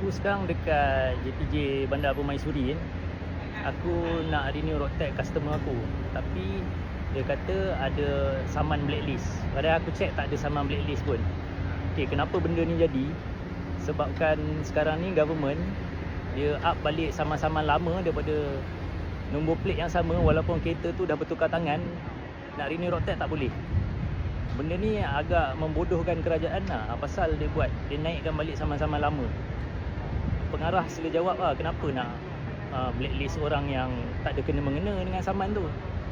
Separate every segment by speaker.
Speaker 1: Aku sekarang dekat JPJ Bandar Permaisuri kan. Aku nak renew road tax customer aku. Tapi dia kata ada saman blacklist. Padahal aku check tak ada saman blacklist pun. Okay, kenapa benda ni jadi? Sebabkan sekarang ni government dia up balik saman-saman lama daripada nombor plate yang sama walaupun kereta tu dah bertukar tangan nak renew road tax tak boleh. Benda ni agak membodohkan kerajaan lah Pasal dia buat Dia naikkan balik sama-sama lama Pengarah sila jawab lah. Kenapa nak uh, blacklist orang yang Tak ada kena-mengena dengan saman tu?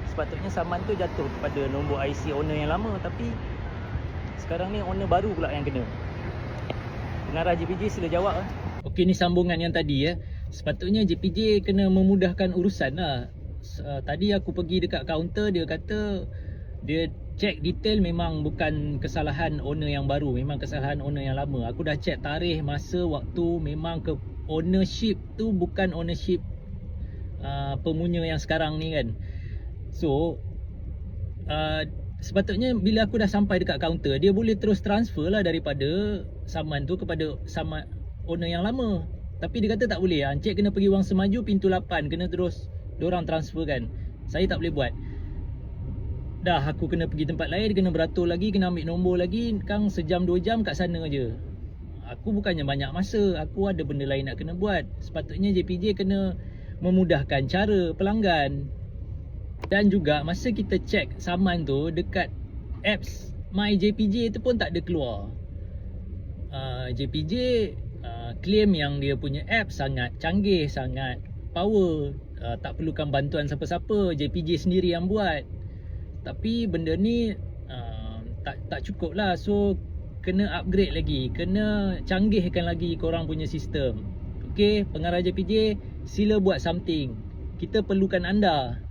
Speaker 1: Sepatutnya saman tu jatuh kepada nombor IC owner yang lama Tapi Sekarang ni owner baru pula yang kena. Pengarah JPJ sila jawab lah. Okey ni sambungan yang tadi ya. Sepatutnya JPJ kena memudahkan urusan lah. Uh, Tadi aku pergi dekat kaunter Dia kata Dia check detail memang bukan kesalahan owner yang baru memang kesalahan owner yang lama. Aku dah check tarikh masa waktu memang ke ownership tu bukan ownership uh, pemunya yang sekarang ni kan. So uh, sepatutnya bila aku dah sampai dekat kaunter dia boleh terus transfer lah daripada saman tu kepada saman owner yang lama. Tapi dia kata tak boleh Encik kena pergi wang semaju pintu 8 kena terus orang transfer kan. Saya tak boleh buat. Dah aku kena pergi tempat lain Kena beratur lagi Kena ambil nombor lagi. Kang sejam dua jam kat sana je Aku bukannya banyak masa Aku ada benda lain nak kena buat. Sepatutnya JPJ kena Memudahkan cara pelanggan. Dan juga Masa kita check saman tu Dekat apps My JPJ tu pun tak ada keluar. Uh, JPJ uh, Claim yang dia punya app Sangat canggih Sangat power. Uh, Tak perlukan bantuan siapa-siapa JPJ sendiri yang buat. Tapi benda ni uh, tak tak cukup lah so kena upgrade lagi kena canggihkan lagi korang punya sistem. Okay, pengarah JPJ sila buat something. Kita perlukan anda